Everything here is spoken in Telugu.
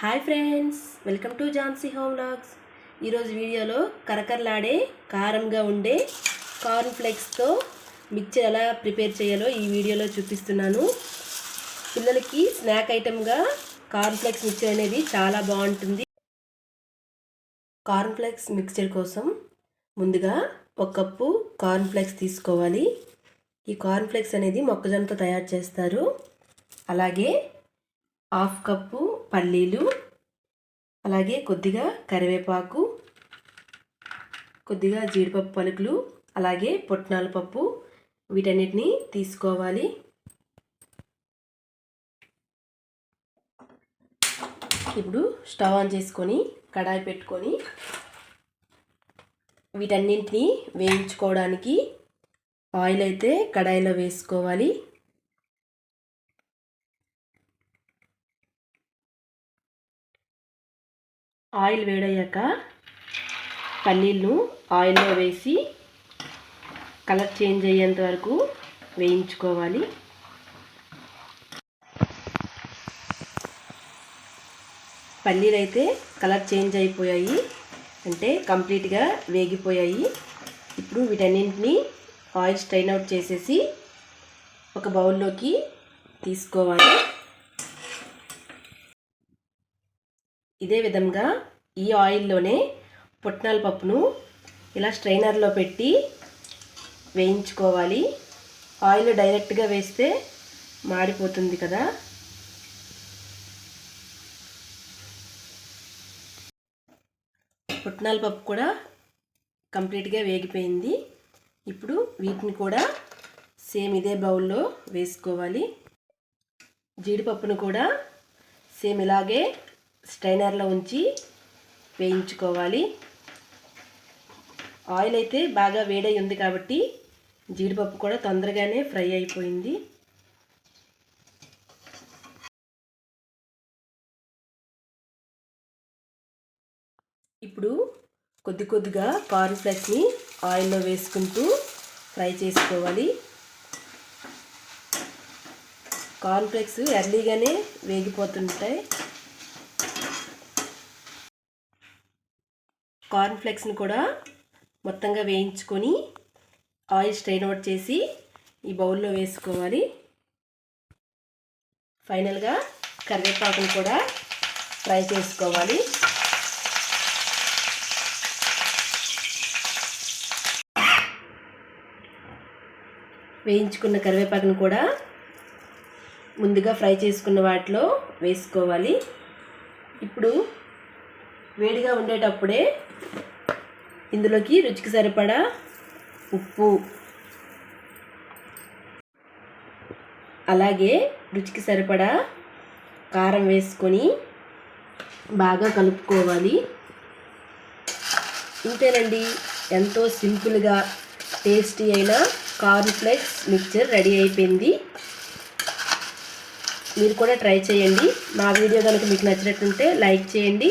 Hi friends welcome to Jhansi home vlogs. ఈరోజు వీడియోలో కరకరలాడే కారంగా ఉండే కార్న్ ఫ్లేక్స్తో మిక్చర్ ఎలా ప్రిపేర్ చేయాలో ఈ వీడియోలో చూపిస్తున్నాను. పిల్లలకి స్నాక్ ఐటెంగా కార్న్ ఫ్లేక్స్ మిక్చర్ అనేది చాలా బాగుంటుంది. కార్న్ ఫ్లేక్స్ మిక్చర్ కోసం ముందుగా ఒక కప్పు కార్న్ ఫ్లేక్స్ తీసుకోవాలి. ఈ కార్న్ ఫ్లేక్స్ అనేది మొక్కజొన్నతో తయారు చేస్తారు. అలాగే హాఫ్ కప్పు పల్లీలు అలాగే కొద్దిగా కరివేపాకు కొద్దిగా జీడిపప్పు పలుకులు అలాగే పొట్నాల పప్పు వీటన్నిటిని తీసుకోవాలి. ఇప్పుడు స్టవ్ ఆన్ చేసుకొని కడాయి పెట్టుకొని వీటన్నింటినీ వేయించుకోవడానికి ఆయిల్ అయితే కడాయిలో వేసుకోవాలి. ఆయిల్ వేడయ్యాక పల్లీలను ఆయిల్లో వేసి కలర్ చేంజ్ అయ్యేంత వరకు వేయించుకోవాలి. పల్లీలు అయితే కలర్ చేంజ్ అయిపోయాయి అంటే కంప్లీట్గా వేగిపోయాయి. ఇప్పుడు వీటన్నింటినీ ఆయిల్ స్ట్రైన్ అవుట్ చేసేసి ఒక బౌల్లోకి తీసుకోవాలి. ఇదే విధంగా ఈ ఆయిల్లోనే పుట్నాల పప్పును ఇలా స్ట్రైనర్లో పెట్టి వేయించుకోవాలి. ఆయిల్ డైరెక్ట్గా వేస్తే మాడిపోతుంది కదా. పుట్నాల పప్పు కూడా కంప్లీట్గా వేగిపోయింది. ఇప్పుడు వీటిని కూడా సేమ్ ఇదే బౌల్లో వేసుకోవాలి. జీడిపప్పును కూడా సేమ్ ఇలాగే స్ట్రైనర్లో ఉంచి వేయించుకోవాలి. ఆయిల్ అయితే బాగా వేడై ఉంది కాబట్టి జీడిపప్పు కూడా తొందరగానే ఫ్రై అయిపోయింది. ఇప్పుడు కొద్ది కొద్దిగా కార్న్ ఫ్లెక్స్ని ఆయిల్లో వేసుకుంటూ ఫ్రై చేసుకోవాలి. Corn flakes ఎర్లీగానే వేగిపోతుంటాయి. కార్న్ఫ్లెక్స్ని కూడా మొత్తంగా వేయించుకొని ఆయిల్ స్ట్రెయిన్ అవుట్ చేసి ఈ బౌల్లో వేసుకోవాలి. ఫైనల్గా కరివేపాకుని కూడా ఫ్రై చేసుకోవాలి. వేయించుకున్న కరివేపాకును కూడా ముందుగా ఫ్రై చేసుకున్న వాటిలో వేసుకోవాలి. ఇప్పుడు వేడిగా ఉండేటప్పుడే ఇందులోకి రుచికి సరిపడా ఉప్పు. అలాగే రుచికి సరిపడా కారం వేసుకొని బాగా కలుపుకోవాలి. ఇంతేనండి. ఎంతో సింపుల్గా టేస్టీ అయిన కార్న్ఫ్లెక్స్ మిక్చర్ రెడీ అయిపోయింది. మీరు కూడా ట్రై చేయండి. మా వీడియో కనుక మీకు నచ్చినట్టుంటే లైక్ చేయండి.